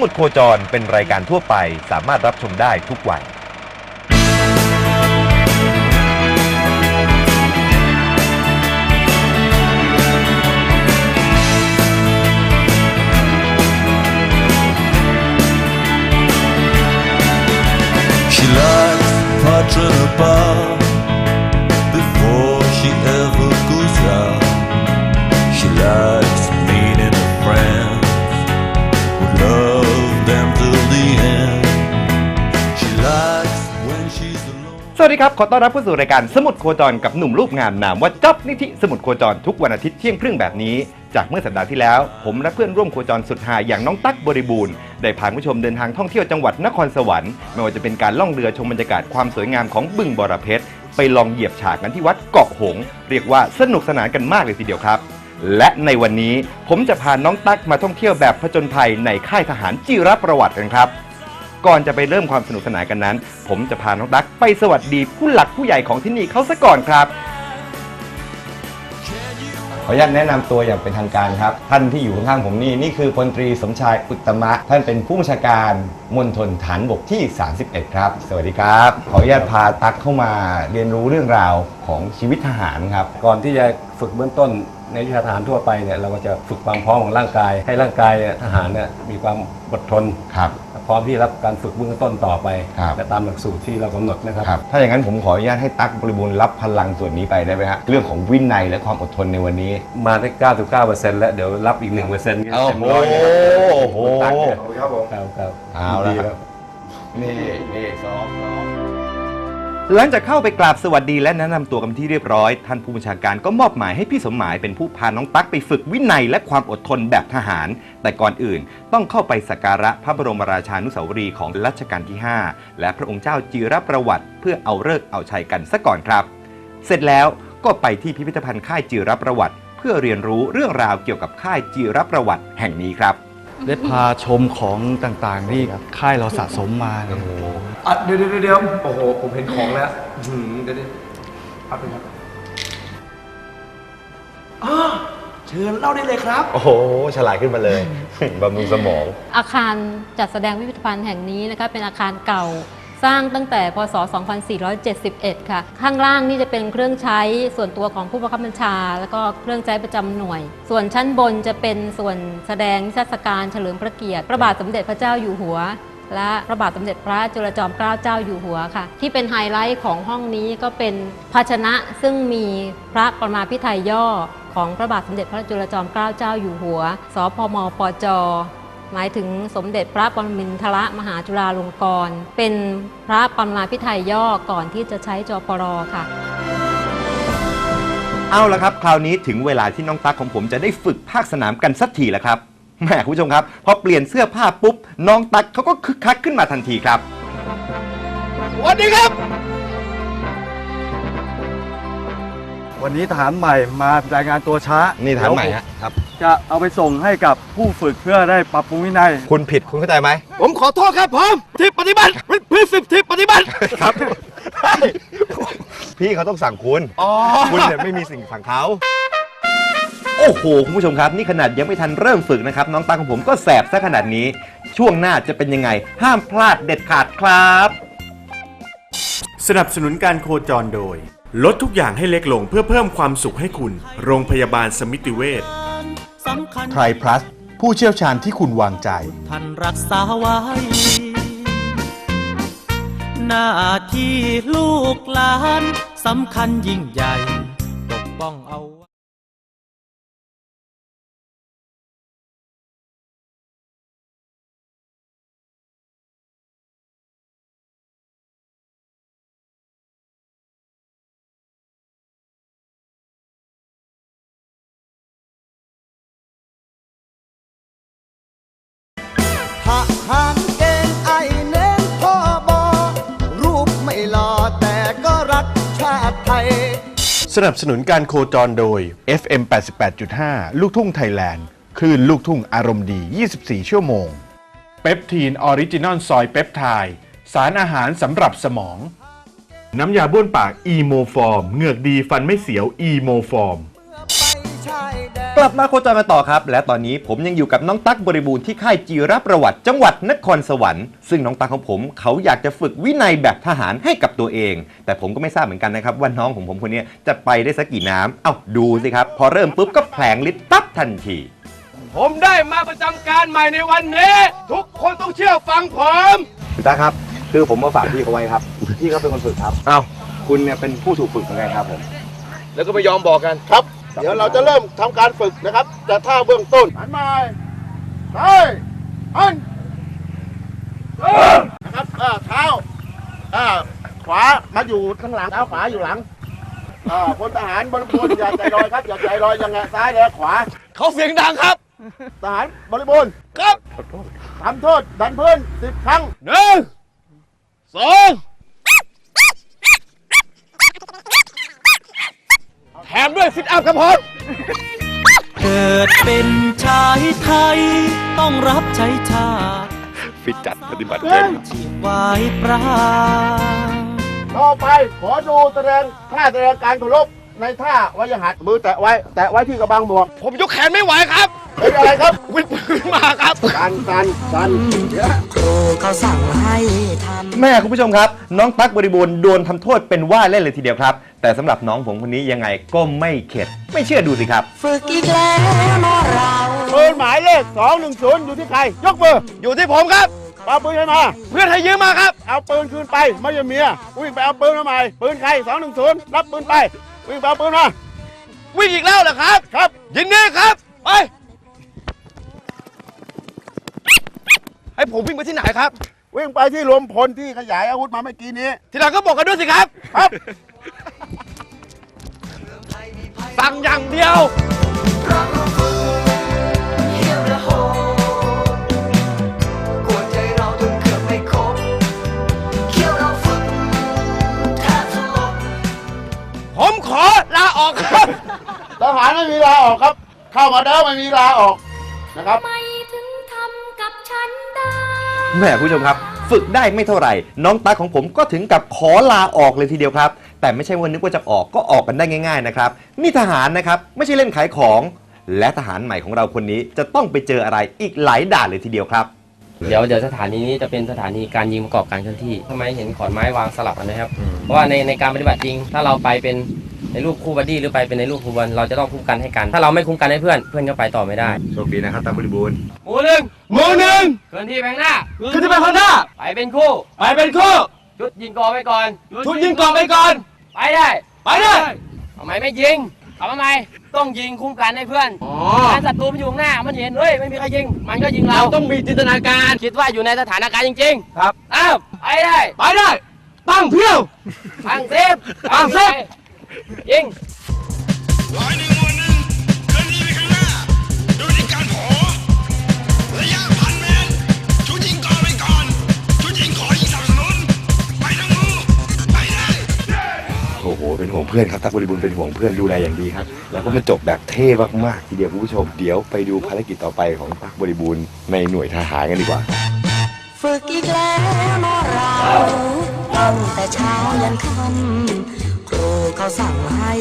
มุดโคจรเป็นรายการทั่วไปสามารถรับชมได้ทุกวัย She likes Patra bar before วัสดีครับ ขอต้อนรับเข้าสู่รายการสมุดโคจรกับหนุ่มรูปงามนามว่าจ๊อบนิธิสมุดโคจรทุกวันอาทิตย์เที่ยงครึ่งแบบนี้ จากเมื่อสัปดาห์ที่แล้ว ผมและเพื่อนร่วมโคจรสุดหาอย่างน้องตั๊กบริบูรณ์ได้พาผู้ชมเดินทางท่องเที่ยวจังหวัดนครสวรรค์ไม่ว่าจะเป็นการล่องเรือชมบรรยากาศความสวยงามของบึงบรเพชรไปลองเหยียบฉากกันที่วัดเกาะหง เรียกว่าสนุกสนานกันมากเลยทีเดียวครับ และในวันนี้ผมจะพาน้องตั๊กมาท่องเที่ยวแบบผจญภัยในค่ายทหารจีรประวัติกันครับ ก่อนจะไปเริ่มความสนุกสนานกันนั้น ผมจะพาน้องตั๊กไปสวัสดีผู้หลักผู้ใหญ่ของที่นี่เขาซะก่อนครับ ขออนุญาตแนะนำตัวอย่างเป็นทางการครับ ท่านที่อยู่ข้างๆผมนี่ นี่คือพลตรีสมชายอุตตมะ ท่านเป็นผู้บัญชาการมณฑลฐานบกที่ 31 ครับ สวัสดีครับ ขออนุญาตพาตั๊กเข้ามาเรียนรู้เรื่องราวของชีวิตทหารครับ ก่อนที่จะฝึกเบื้องต้นในวิชาทหารทั่วไปเนี่ยเราก็จะฝึกความพร้อมของร่างกาย ให้ร่างกายเนี่ยทหารเนี่ยมีความอดทน ครับ พร้อมที่รับการฝึกเบื้องต้นต่อไปครับ และตามหลักสูตรที่เรากำหนดนะครับ ครับ ถ้าอย่างนั้นผมขออนุญาตให้ตั๊กบริบูรณ์รับพลังส่วนนี้ไปได้ไหมฮะ เรื่องของวินัยและความอดทนในวันนี้ มาได้ 99%แล้วเดี๋ยวรับอีก 1%เต็มโอ้โหร้อยเลยโอ้โหตักเนี่ยครับผม ครับครับเอาละดีครับครับ นี่นี่ซ้อมซ้อม หลังจากเข้าไปกราบสวัสดีและแนะนำตัวกันที่เรียบร้อย ท่านผู้บัญชาการก็มอบหมายให้พี่สมหมายเป็นผู้พาน้องตั๊กไปฝึกวินัยและความอดทนแบบทหาร แต่ก่อนอื่นต้องเข้าไปสักการะพระบรมราชานุสาวรีย์ของรัชกาลที่ 5 และพระองค์เจ้าจีรประวัติ เพื่อเอาเลิกษ์เอาชัยกันซะก่อนครับ เสร็จแล้วก็ไปที่พิพิธภัณฑ์ค่ายจีรประวัติ เพื่อเรียนรู้เรื่องราวเกี่ยวกับค่ายจีรประวัติแห่งนี้ครับ ได้พาชมของต่างๆที่ค่ายเราสะสมมาเนี่ยอะเดี๋ยวเดี๋ยวเดี๋ยวโอ้โห ผมเห็นของแล้วอื้อหือเดี๋ยวเดี๋ยวครับเป็นครับอ้าเชิญเล่าได้เลยครับ โอ้โห ฉลาดขึ้นมาเลย บำรุงสมอง อาคารจัดแสดงพิพิธภัณฑ์แห่งนี้นะคะเป็นอาคารเก่า สร้างตั้งแต่พศ 2471 ค่ะ ข้างล่างนี่จะเป็นเครื่องใช้ส่วนตัวของผู้บังคับบัญชา แล้วก็เครื่องใช้ประจำหน่วย ส่วนชั้นบนจะเป็นส่วนแสดงนิทรรศการเฉลิมพระเกียรติ พระบาทสมเด็จพระเจ้าอยู่หัว และพระบาทสมเด็จพระจุลจอมเกล้าเจ้าอยู่หัวค่ะ ที่เป็นไฮไลท์ของห้องนี้ก็เป็นภาชนะซึ่งมีพระประมาพิไทยย่อของพระบาทสมเด็จพระจุลจอมเกล้าเจ้าอยู่หัว สพมปจ หมายถึงสมเด็จพระปรมินทรมหาจุฬาลงกรณ์เป็นพระปรมาพิไทยย่อก่อนที่จะใช้จปรค่ะ เอาละครับ คราวนี้ถึงเวลาที่น้องตั๊กของผมจะได้ฝึกภาคสนามกันสักทีแล้วครับแหมคุณผู้ชมครับ พอเปลี่ยนเสื้อผ้าปุ๊บน้องตั๊กเขาก็คึกคักขึ้นมาทันทีครับสวัสดีครับ วันนี้ทหารใหม่มารายงานตัวช้านี่นี่ทหารใหม่ฮะครับ จะเอาไปส่งให้กับผู้ฝึกเพื่อได้ปรับปรุงวินัย คุณผิดคุณเข้าใจไหมผมขอโทษครับผมที่ปฏิบัติเพื่อสิบที่ปฏิบัติครับ พี่เขาต้องสั่งคุณคุณเนี่ยไม่มีสิ่งสั่งเขาโอ้โห คุณผู้ชมครับ นี่ขนาดยังไม่ทันเริ่มฝึกนะครับ น้องตั๊กของผมก็แสบซะขนาดนี้ ช่วงหน้าจะเป็นยังไง ห้ามพลาดเด็ดขาดครับ สนับสนุนการโคจรโดย ลดทุกอย่างให้เล็กลงเพื่อเพิ่มความสุขให้คุณ โรงพยาบาลสมิติเวชสำคัญไทรพลัส ผู้เชี่ยวชาญที่คุณวางใจ ท่านรักษาไว้ หน้าที่ลูกหลานสำคัญยิ่งใหญ่ ปกป้องเอาไว้ สนับสนุนการโคจรโดย FM 88.5 ลูกทุ่งไทยแลนด์ คลื่นลูกทุ่งอารมณ์ดี 24 ชั่วโมง เปปทีนออริจินอลซอยเปปไทด์สารอาหารสำหรับสมอง น้ำยาบ้วนปากอีโมฟอร์มเหงือกดีฟันไม่เสียวอีโมฟอร์มไปชายแดน กลับมาโคจรมาต่อครับ และตอนนี้ผมยังอยู่กับน้องตั๊กบริบูรณ์ที่ค่ายจีรประวัติ จังหวัดนครสวรรค์ ซึ่งน้องตั๊กของผมเขาอยากจะฝึกวินัยแบบทหารให้กับตัวเอง แต่ผมก็ไม่ทราบเหมือนกันนะครับว่าน้องของผมคนนี้จะไปได้สักกี่น้ำเอ้าดูสิครับ พอเริ่มปุ๊บก็แผลงฤทธิ์ปั๊บทันที ผมได้มาประจำการใหม่ในวันนี้ ทุกคนต้องเชื่อฟังผมพี่ตั๊กครับ คือผมมาฝากพี่เขาไว้ครับ พี่เขาเป็นคนฝึกครับ เอ้า คุณเนี่ยเป็นผู้ถูกฝึกยังไงครับผม แล้วก็ไม่ยอมบอกกันครับ เดี๋ยวเราจะเริ่มทำการฝึกนะครับแต่ท่าเบื้องต้นหันมาไปหันนะครับอ่าเท้าอ่าขวามาอยู่ข้างหลังเท้าขวาอยู่หลังอ่าพลทหารบริบูรณ์อย่าใจลอยครับอย่าใจลอยยังไงซ้ายและขวาเขาเสียงดังครับ ทหารบริบูรณ์ครับทำโทษดันพื้นสิบครั้งหนึ่งสองแถ มด้วยซิทอัพครับผมเกิดเป็นชายไทย ต้องรับใช้ชาติฟิตจัดปฏิบัติชีพวายปราณต่อไปขอดูแสดงท่าแสดงการเคารพ ในท่าวายหัดมือแตะไว้ แตะไว้ที่กระบังหมวกผมยกแขนไม่ไหวครับเป็นอะไรครับวิ่งปืนมาครับสันสันสันครูเขาสั่งให้ทแม่คุณผู้ชมครับ น้องตั๊กบริบูรณ์โดนทำโทษเป็นว่าเล่นเลยทีเดียวครับ แต่สำหรับน้องผมคนนี้ยังไงก็ไม่เข็ด ไม่เชื่อดูสิครับำฝึกอีกแล้วเนาะเราปืนหมายเลข 210 อยู่ที่ใคร ยกมืออยู่ที่ผมครับเอาปืนให้มา เพื่อนให้ยืมมาครับ เอาปืนคืนไปไม่ใช่เมียวิ่งไปเอาปืนมาใหม่ปืนใคร210รับปืนไป วิ่งไปเอาปืนมา วิ่งอีกแล้วเหรอครับ ครับ ยินดีครับ ไป ให้ผมวิ่งไปที่ไหนครับ วิ่งไปที่รวมพลที่ขยายอาวุธมาเมื่อกี้นี้ ทีหลังก็บอกกันด้วยสิครับ ครับ สั่งอย่างเดียวผม หารไม่มีลาออกครับ เข้ามาแล้วไม่มีลาออกนะครับไม่ถึงทำกับฉันได้แม่ผู้ชมครับ ฝึกได้ไม่เท่าไหร่ น้องตั๊กของผมก็ถึงกับขอลาออกเลยทีเดียวครับ แต่ไม่ใช่ว่านึกว่าจะออกก็ออกกันได้ง่าย ๆนะครับ นี่ทหารนะครับไม่ใช่เล่นขายของ และทหารใหม่ของเราคนนี้จะต้องไปเจออะไรอีกหลายด่านเลยทีเดียวครับ เดี๋ยวเดี๋ยวสถานีนี้จะเป็นสถานีการยิงประกอบการเคลื่อนที่ทำไมเห็นขอนไม้วางสลับกันนะครับ เพราะว่าในในการปฏิบัติจริง ถ้าเราไปเป็น ในรูปคู่บัดดี้หรือไปเป็นในรูปคู่บอลเราจะต้องคุ้มกันให้กัน ถ้าเราไม่คุ้มกันให้เพื่อนเพื่อนก็ไปต่อไม่ได้โชคดีนะครับตั๊กบริบูรณ์หมู่หนึ่งหมู่หนึ่งเคลื่อนที่ไปข้างหน้าขึ้นที่ไปข้างหน้าไปเป็นคู่ ไปเป็นคู่ชุดยิงกอไปก่อนทุนยิงก่อนไปก่อน ไปได้ไปเลยทำไมไม่ยิงทำไมต้องยิงคุ้มกันให้เพื่อนอ๋อถ้าศัตรูมันอยู่ข้างหน้ามันเห็นเฮ้ยไม่มีใครยิง มันก็ยิงเราเราต้องมีจินตนาการคิดว่าอยู่ในสถานการณ์จริง ๆ ครับอ้าวไปได้ไปได้ตั้งเพียวตั้งเซฟตั้งเซฟ ยิงร้อยหนึ่งหมู่หนึ่งเคลื่อนที่ไปข้างหน้าโดยที่การโผระยะพันเมตรชุดยิงก่อไปก่อน ชุดยิงขอยิงสนับสนุน ไปทั้งมือไปได้ โอ้โห เป็นห่วงเพื่อนครับ ตั๊กบริบูรณ์เป็นห่วงเพื่อนดูแลอย่างดีครับ แล้วก็มาจบแบบเท่มากๆทีเดียวคุณผู้ชม เดี๋ยวไปดูภารกิจต่อไปของตั๊กบริบูรณ์ในหน่วยทหารกันดีกว่า ฝึกอีกแล้วเนาะเราตั้งแต่เช้ายันค่ำครู เขาสั่งให้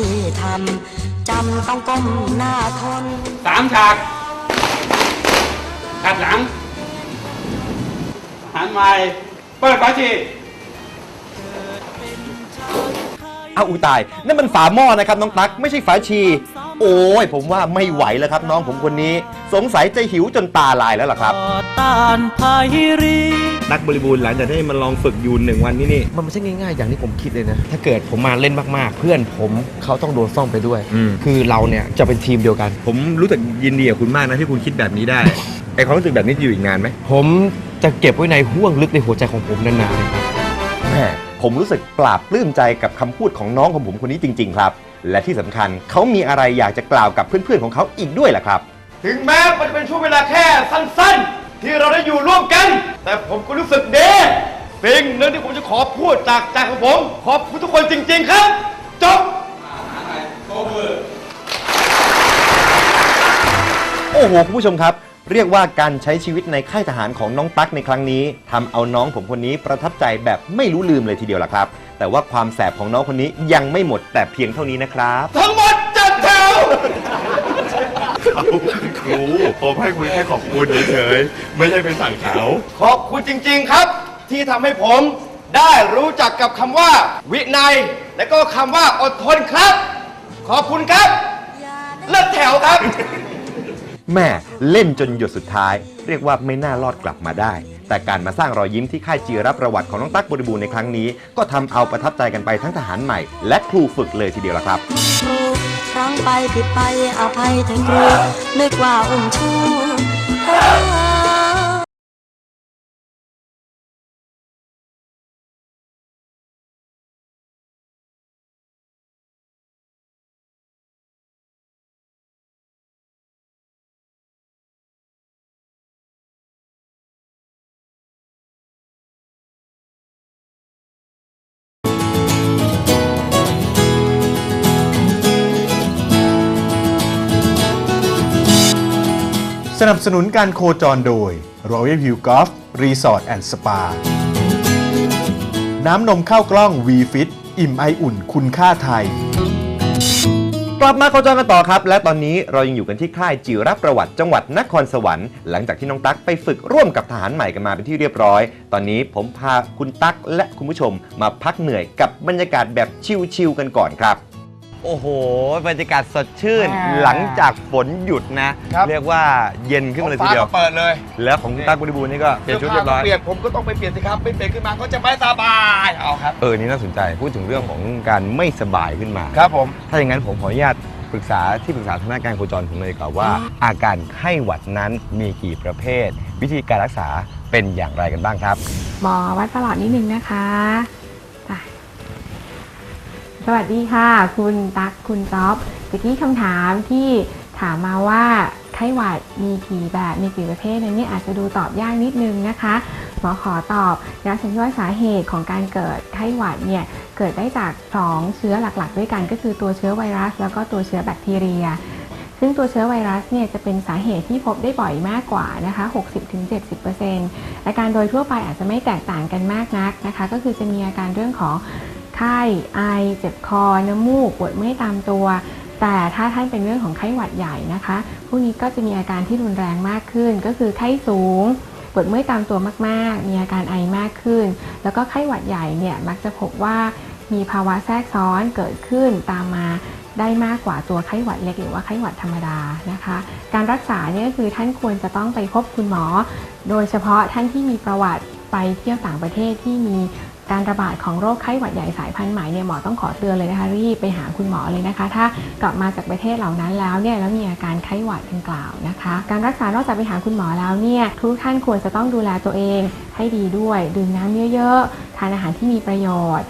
ทำจำต้องก้มหน้าทน สามฉากขัดหลัง หันใหม่เปิดฝาชีเอาอุยตาย นั่นมันฝาหม้อนะครับ น้องตั๊กไม่ใช่ฝาชี โอ้ยผมว่าไม่ไหวแล้วครับ น้องผมคนนี้ สงสัยจะหิวจนตาลายแล้วล่ะครับต่อต้านภัยรีตั๊กบริบูรณ์หลังจากที่มาลองฝึกอยูนหนึ่งวันนี่นี่ มันไม่ใช่ง่ายๆ อย่างที่ผมคิดเลยนะ ถ้าเกิดผมมาเล่นมากๆ เพื่อนผมเขาต้องโดนซ่อมไปด้วย อืม คือเราเนี่ยจะเป็นทีมเดียวกัน ผมรู้สึกยินดีกับคุณมากนะที่คุณคิดแบบนี้ได้ ไอความรู้สึกแบบนี้จะอยู่อีกนานไหมผมจะเก็บไว้ในห่วงลึกในหัวใจของผมนานๆนะครับแม่ผมรู้สึกปราบปลื้มใจกับคำพูดของน้องของผมคนนี้จริง ๆ ครับ และที่สำคัญเขามีอะไรอยากจะกล่าวกับเพื่อนๆของเขาอีกด้วยล่ะครับ ถึงแม้มันจะเป็นช่วงเวลาแค่สั้นๆ ที่เราได้อยู่ร่วมกัน แต่ผมก็รู้สึกดีสิ่งหนึ่งที่ผมจะขอพูดจากใจของผม ขอบคุณทุกคนจริง ๆ ครับจบโอ้โหคุณผู้ชมครับ เรียกว่าการใช้ชีวิตในค่ายทหารของน้องตั๊กในครั้งนี้ทำเอาน้องผมคนนี้ประทับใจแบบไม่รู้ลืมเลยทีเดียวล่ะครับ แต่ว่าความแสบของน้องคนนี้ยังไม่หมดแต่เพียงเท่านี้นะครับ ทั้งหมดจัดแถวครูผมให้คุณแค่ขอบคุณเฉยๆไม่ใช่เป็นสั่งเขาขอบคุณจริง ๆ ครับ ที่ทำให้ผมได้รู้จักกับคำว่า วินัย และก็คำว่าอดทนครับ ขอบคุณครับ เลิกแถวครับ แม่เล่นจนหยดสุดท้าย เรียกว่าไม่น่ารอดกลับมาได้ แต่การมาสร้างรอยยิ้มที่ค่ายจีรับประวัติของน้องตั๊กบริบูรณ์ในครั้งนี้ ก็ทำเอาประทับใจกันไปทั้งทหารใหม่ และครูฝึกเลยทีเดียวละครับ ครูครั้งไปผิดไปอภัยถึงครูนึกว่าอุ้มชูเธอ สนับสนุนการโคจรโดย Royal View Golf Resort and Spa น้ำนมข้าวกล้อง V Fit อิ่มไออุ่นคุณค่าไทย กลับมาโคจรกันต่อครับ และตอนนี้เรายังอยู่กันที่ค่ายจิรับประวัติจังหวัดนครสวรรค์หลังจากที่น้องตั๊กไปฝึกร่วมกับทหารใหม่กันมาเป็นที่เรียบร้อย ตอนนี้ผมพาคุณตั๊กและคุณผู้ชมมาพักเหนื่อยกับบรรยากาศแบบชิลๆกันก่อนครับ โอ้โห บรรยากาศสดชื่นหลังจากฝนหยุดนะเรียกว่าเย็นขึ้นมาเลยทีฟ้าเดียวก็เปิดเลยแล้วของคุณตั๊กบริบูรณ์นี่ก็เปลี่ยนชุดเรียบร้อย เปลี่ยนผมก็ต้องไปเปลี่ยนสิครับไม่เปลี่ยนขึ้นมาก็จะไม่สบายเอาครับ เออ นี่น่าสนใจ พูดถึงเรื่องของการไม่สบายขึ้นมา ครับผม ถ้าอย่างนั้นผมขออนุญาตปรึกษาที่ปรึกษาทางด้านการโคจรผมเลยดีกว่อนว่า อาการไข้หวัดนั้นมีกี่ประเภท วิธีการรักษาเป็นอย่างไรกันบ้างครับ หมอวัดประหลอดนิดนึงนะคะอะ สวัสดีค่ะ คุณตั๊กคุณจ๊อบเมื่อกี้คำถามที่ถามมาว่าไข้หวัดมีกี่แบบมีกี่ประเภทนั้นเนี่ยอาจจะดูตอบยากนิดนึงนะคะหมอขอตอบแล้วฉันว่าสาเหตุของการเกิดไข้หวัดเนี่ยเกิดได้จาก 2 เชื้อหลักๆ ด้วยกันก็คือตัวเชื้อไวรัส แล้วก็ตัวเชื้อแบคทีเรีย ซึ่งตัวเชื้อไวรัสเนี่ยจะเป็นสาเหตุที่พบได้บ่อยมากกว่านะคะ 60-70%อาการโดยทั่วไปอาจจะไม่แตกต่างกันมากนักนะคะ ก็คือจะมีอาการเรื่องของ ไข้ไอเจ็บคอ น้ำมูกปวดเมื่อยตามตัว แต่ถ้าท่านเป็นเรื่องของไข้หวัดใหญ่นะคะพวกนี้ก็จะมีอาการที่รุนแรงมากขึ้น ก็คือไข้สูงปวดเมื่อยตามตัวมาก ๆ มีอาการไอมากขึ้น แล้วก็ไข้หวัดใหญ่เนี่ยมักจะพบว่ามีภาวะแทรกซ้อนเกิดขึ้นตามมาได้มากกว่าตัวไข้หวัดเล็กหรือว่าไข้หวัดธรรมดานะคะ การรักษาเนี่ยก็คือท่านควรจะต้องไปพบคุณหมอ โดยเฉพาะท่านที่มีประวัติไปเที่ยวต่างประเทศที่มี การระบาดของโรคไข้หวัดใหญ่สายพันธุ์ใหม่เนี่ยหมอต้องขอเตือนเลยนะคะรีบไปหาคุณหมอเลยนะคะ ถ้ากลับมาจากประเทศเหล่านั้นแล้วเนี่ยแล้วมีอาการไข้หวัดดังกล่าวนะคะ การรักษานอกจากไปหาคุณหมอแล้วเนี่ยทุกท่านควรจะต้องดูแลตัวเองให้ดีด้วยดื่มน้ำเยอะๆทานอาหารที่มีประโยชน์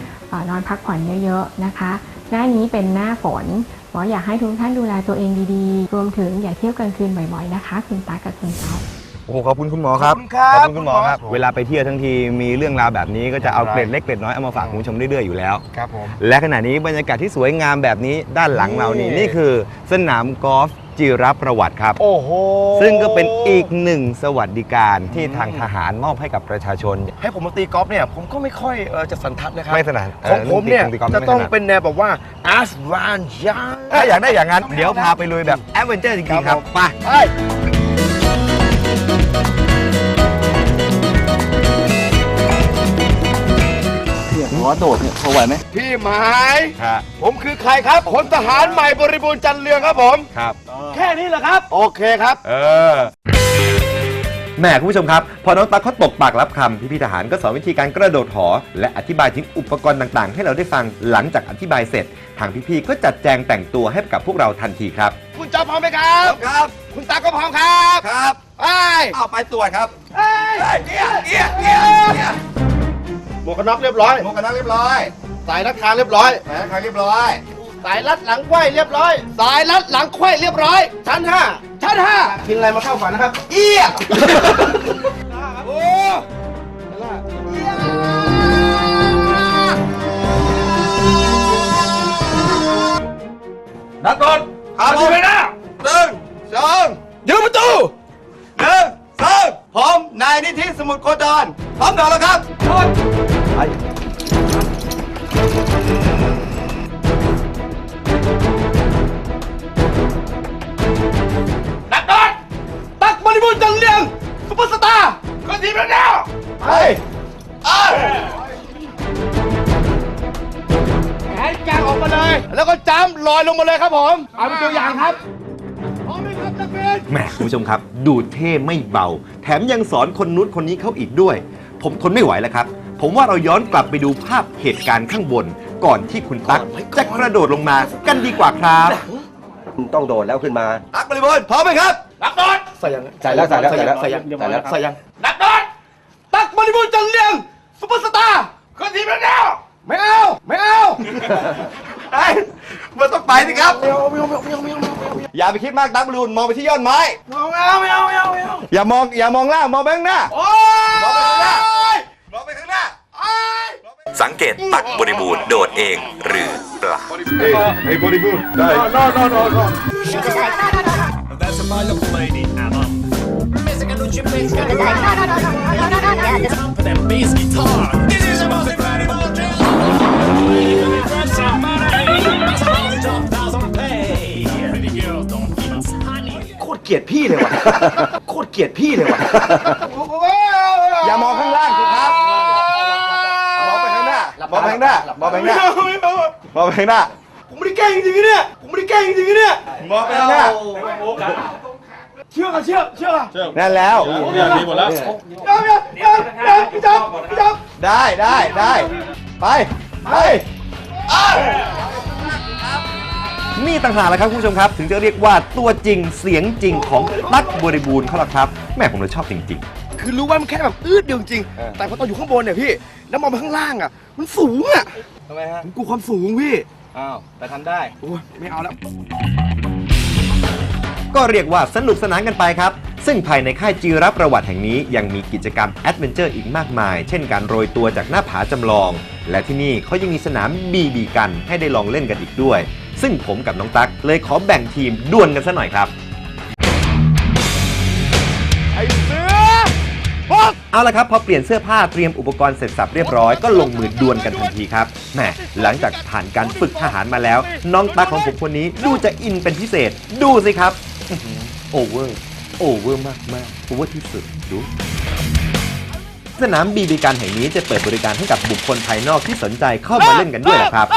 นอนพักผ่อนเยอะๆนะคะ หน้านี้เป็นหน้าฝนหมออยากให้ทุกท่านดูแลตัวเองดีๆ รวมถึงอย่าเที่ยวกลางคืนบ่อยๆนะคะ คุณตากับคุณเต้า โอ้โหขอบคุณคุณหมอครับขอบคุณครับขอบคุณคุณหมอครับ เวลาไปเที่ยวทั้งทีมีเรื่องราวแบบนี้ก็จะเอาเกร็ดเล็กเกร็ดน้อยเอามาฝากคุณผู้ชมเรื่อยๆอยู่แล้ว ครับผม และขณะนี้บรรยากาศที่สวยงามแบบนี้ด้านหลังเรานี่นี่คือสนามกอล์ฟจิรประวัติครับ โอ้โหซึ่งก็เป็นอีกหนึ่งสวัสดิการที่ทางทหารมอบให้กับประชาชน ให้ผมมาตีกอล์ฟเนี่ยผมก็ไม่ค่อยเออจะสันทัดนะครับไม่ถนัดของผมเนี่ยเออตีกอล์ฟจะไม่ต้องถนัดเป็นแนวแบบว่าอาร์สวานยา ถ้าอยากได้อย่างนั้น เดี๋ยวพาไปลุยแบบแอดเวนเจอร์จริงๆครับไป ไป อโดดเนี่ยพอไหวไหมพี่หมาย ครับผมคือใครครับพลทหารใหม่บริบูรณ์จันทร์เรืองครับผม ครับ แค่นี้เหรอครับ โอเคครับ เออแหม่คุณผู้ชมครับ พอน้องตั๊กเขาตกปากรับคำพี่พี่ทหารก็สอนวิธีการกระโดดหอ และอธิบายถึงอุปกรณ์ต่างๆ ให้เราได้ฟังหลังจากอธิบายเสร็จ ทางพี่ๆก็จัดแจงแต่งตัวให้กับพวกเราทันทีครับ คุณจอมพร้อมไหมครับ ครับ คุณตาก็พร้อมครับ ครับ ไป เอาไปตรวจครับเกียร์เกียร์เกียร์ หมวกกันน็อกเรียบร้อย หมวกกันน็อกเรียบร้อยสายรัดคางเรียบร้อยแหมครั้งเรียบร้อย สายรัดหลังไขว้เรียบร้อย สายรัดหลังไขว้เรียบร้อย ชั้นห้าชั้นห้ากินอะไรมาเข้าฝันนะครับ เอี้ยโอ้นักกอนครับผมไปนะหนึ่งสองยืนประตูหนึ่งสอง ผมนายนิธิสมุทรโคจรพร้อมแล้วครับไปคลจันเลียงซุปเปอร์สตาร์คนทีมแล้วเฮ้ยแขนกางออกมาเลย แล้วก็จ้ำลอยลงมาเลยครับผม เอาเป็นตัวอย่างครับ แหมคุณผู้ชมครับ ดูเท่ไม่เบา แถมยังสอนคนนู้นคนนี้เข้าอีกด้วย ผมทนไม่ไหวแล้วครับ ผมว่าเราย้อนกลับไปดูภาพเหตุการณ์ข้างบน ก่อนที่คุณตั๊กจะกระโดดลงมากันดีกว่าครับ ต้องโดดแล้วขึ้นมา ตักบริบูรณ์พร้อมไหมครับนักโดดใส่ยังใส่แล้วใส่แล้วใส่แล้วใส่ยังใส่แล้วใส่ยังนักโดดตักบริบูรณ์จันเลียงซุปเปอร์สตาร์คนทีมแล้วไม่เอาไม่เอา ไอ้มันต้องไปสิครับ ไม่เอาไม่เอาไม่เอาไม่เอาไม่เอาอย่าไปคิดมากตักบริบูรณ์มองไปที่ยอดไม้ ไม่เอาไม่เอาไม่เอาไม่เอาอย่ามองอย่ามองล่างมองไปข้างหน้า โอ้ยมองไปข้างหน้า มองไปข้างหน้า สังเกตตักบริบูรณ์โดดเองหรือเปล่าไอ้บริบูรณ์ได้ no no no no That's my little lady, Emma. That bass guitar. This is the most incredible drill. โคตรเกลียดพี่เลยว่ะ โคตรเกลียดพี่เลยว่ะ อย่ามองข้างล่างสิครับ มองไปข้างหน้า มองไปข้างหน้า มองไปข้างหน้า มองไปข้างหน้า ผมไม่ได้แกล้งจริงๆเนี่ย ผมไม่ได้แกล้งจริงๆเนี่ย มองไปข้างหน้า เชื่อค่ะเชื่อเชื่อนั่นแล้ว เนี่ยดีหมดแล้วเดี๋ยวเดี๋ยวเดี๋ยวเดี๋ยวพี่จ๊อบพี่จ๊อบได้ได้ได้ ไป ไปอ้าว นี่ต่างหากแหละครับคุณผู้ชมครับ ถึงจะเรียกว่าตัวจริงเสียงจริงของตั๊กบริบูรณ์เขาละครับแม่ผมเลยชอบจริงๆคือรู้ว่ามันแค่แบบอืดเดียวจริงๆแต่พอตอนอยู่ข้างบนเนี่ยพี่แล้วมองไปข้างล่างอะ มันสูงอะทำไมฮะผมกลัวความสูงพี่ อ้าวแต่ทำได้โอ้ยไม่เอาแล้วก็เรียกว่าสนุกสนานกันไปครับ ซึ่งภายในค่ายจีรับประวัติแห่งนี้ยังมีกิจกรรมแอดเวนเจอร์อีกมากมาย เช่นการโรยตัวจากหน้าผาจำลอง และที่นี่เขายังมีสนามบีบีกันให้ได้ลองเล่นกันอีกด้วย ซึ่งผมกับน้องตั๊กเลยขอแบ่งทีมดวลกันซะหน่อยครับ ไอ้เสือเอาละครับพอเปลี่ยนเสื้อผ้าเตรียมอุปกรณ์เสร็จสับเรียบร้อยก็ลงมือดวลกันทันทีครับแหมหลังจากผ่านการฝึกทหารมาแล้ว น้องตั๊กของผมคนนี้ดูจะอินเป็นพิเศษ ดูสิครับอื้อหือโอเวอร์โอเวอร์มากมากโอเวอร์ที่สุดดู สนามบีบีการแห่งนี้จะเปิดบริการให้กับบุคคลภายนอกที่สนใจเข้ามาเล่นกันด้วยนะครับ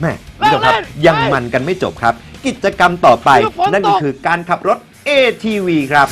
แม่คุณผู้ชมครับ ยังมันกันไม่จบครับ กิจกรรมต่อไป นั่นก็คือการขับรถ ATV ครับ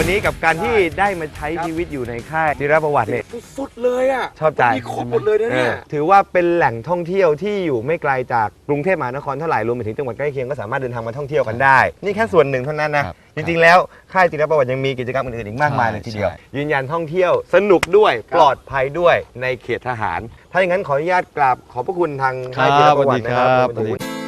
วันนี้กับการที่ได้มาใช้ชีวิตอยู่ในค่ายนิรประวัติเนี่ยสุดเลยอะชอบใจมีครบหมดเลยนะเนี่ยออถือว่าเป็นแหล่งท่องเที่ยวที่อยู่ไม่ไกลจากกรุงเทพมหานครเท่าไหร่รวมไปถึงจังหวัดใกล้เคียงก็สามารถเดินทางมาท่องเที่ยวกันได้ นี่แค่ส่วนหนึ่งเท่านั้นนะจริงๆแล้วค่ายจิรประวัติยังมีกิจกรรมอื่นๆอีกมากมายเลยทีเดียว ยืนยันท่องเที่ยวสนุกด้วยปลอดภัยด้วยในเขตทหาร ถ้าอย่างนั้นขออนุญาตกราบขอบพระคุณทางค่ายจิรประวัตินะครับ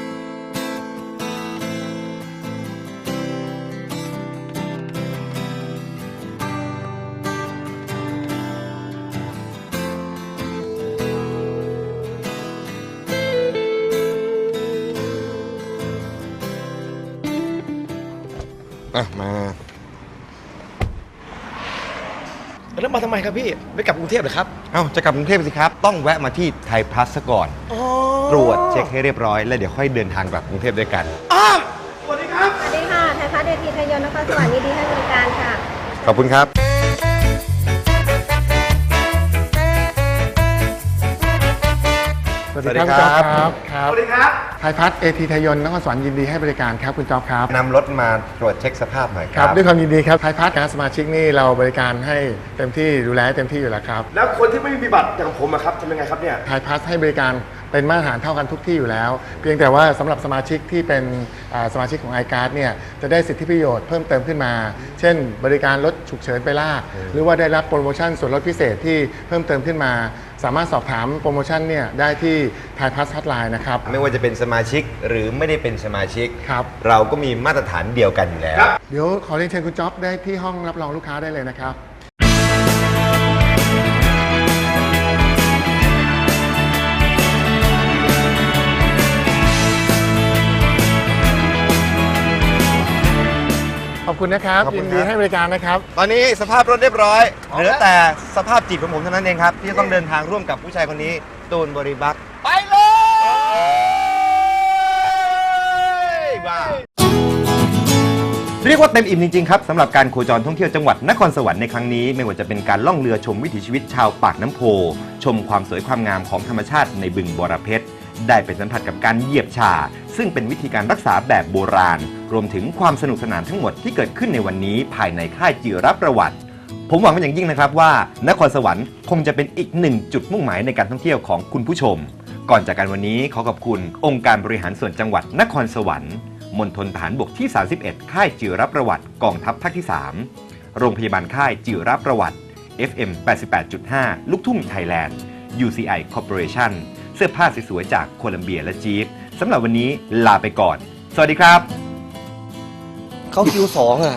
อะมาแล้วมาทำไมครับพี่ไม่กลับกรุงเทพเหรอครับเอ้าจะกลับกรุงเทพสิครับ ต้องแวะมาที่ไทยพลัสซะก่อนตรวจเช็คให้เรียบร้อย แล้วเดี๋ยวค่อยเดินทางกลับกรุงเทพด้วยกันสวัสดีค่ะไทยพัฒน์เดทีไทยยนต์นครสวรรค์ยินดีให้บริการค่ะ ขอบคุณครับ วัสดีครับคุณจ๊อบครับครับสวัสดีครับไทยพัฒน์เอทีไทยยนต์นครสวรรค์ยินดีให้บริการครับคุณจ๊อบครับนำรถมาตรวจเช็คสภาพหน่อยคครัรับบด้วยความยินดีครับไทยพัฒน์นะสมาชิกนี่เราบริการให้เต็มที่ดูแลให้เต็มที่อยู่แล้วครับแล้วคนที่ไม่มีบัตรอย่างผมอะครับทำยังไงครับเนี่ย ไทยพัฒน์ให้บริการเป็นมาตรฐานเท่ากันทุกที่อยู่แล้ว เพียงแต่ว่าสำหรับสมาชิกที่เป็นอ่าสมาชิกของ iCard เนี่ยจะได้สิทธิประโยชน์เพิ่มเติมขึ้นมา เช่น บริการรถฉุกเฉินไปลากหรือว่าได้รับโปรโมชั่นส่วนลดพิเศษที่เพิ่มเติมขึ้นมา สามารถสอบถามโปรโมชั่นเนี่ยได้ที่ไทยพัฒน์ฮัตไลน์นะครับ ไม่ว่าจะเป็นสมาชิกหรือไม่ได้เป็นสมาชิก ครับ เราก็มีมาตรฐานเดียวกันอยู่แล้ว เดี๋ยวขอเรียนเชิญคุณจ๊อบได้ที่ห้องรับรองลูกค้าได้เลยนะครับ ขอบคุณนะครับขอบคุยิณนดีคให้บริการนะครับ ตอนนี้สภาพรถเรียบร้อยเหลือแต่สภาพจิตของผมเท่านั้นเองครับ ที่จะต้องเดินทางร่วมกับผู้ชายคนนี้ ตูนบริบักษ์ไปเลยว้าเรียกว่าเต็มอิ่มจริง ๆ ครับสำหรับการโคจรท่องเที่ยวจังหวัดนครสวรรค์ในครั้งนี้ ไม่ว่าจะเป็นการล่องเรือชมวิถีชีวิตชาวปากน้ำโพ ชมความสวยความงามของธรรมชาติในบึงบอระเพ็ด ได้ไปสัมผัสกับการเหยียบชา ซึ่งเป็นวิธีการรักษาแบบโบราณ รวมถึงความสนุกสนานทั้งหมดที่เกิดขึ้นในวันนี้ภายในค่ายจิรประวัติ ผมหวังเป็นอย่างยิ่งนะครับว่า นครสวรรค์คงจะเป็นอีกหนึ่งจุดมุ่งหมายในการท่องเที่ยวของคุณผู้ชม ก่อนจากกันวันนี้ขอขอบคุณองค์การบริหารส่วนจังหวัดนครสวรรค์มณฑลทหารบกที่ 31 ค่ายจิรประวัติกองทัพภาคที่ 3 โรงพยาบาลค่ายจิรประวัติ FM 88.5 ลูกทุ่งไทยแลนด์ UCI Corporation สื้อผ้าสวยๆจากโคลัมเบียและจีฟสำหรับวันนี้ลาไปก่อน สวัสดีครับ เขาคิวสองอะ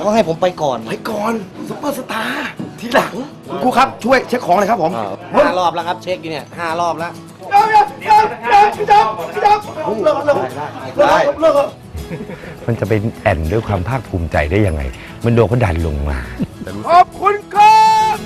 เขาให้ผมไปก่อนไปก่อนซุปเปอร์สตาร์ทีหลังคุณครูครับช่วยเช็คของเลยครับผมห้ารอบแล้วครับเช็คอยู่เนี่ยห้ารอบแล้วได้มันจะเป็นแอนด้วยความภาคภูมิใจได้ยังไง มันโดนเขาดันลงมาขอบคุณครับ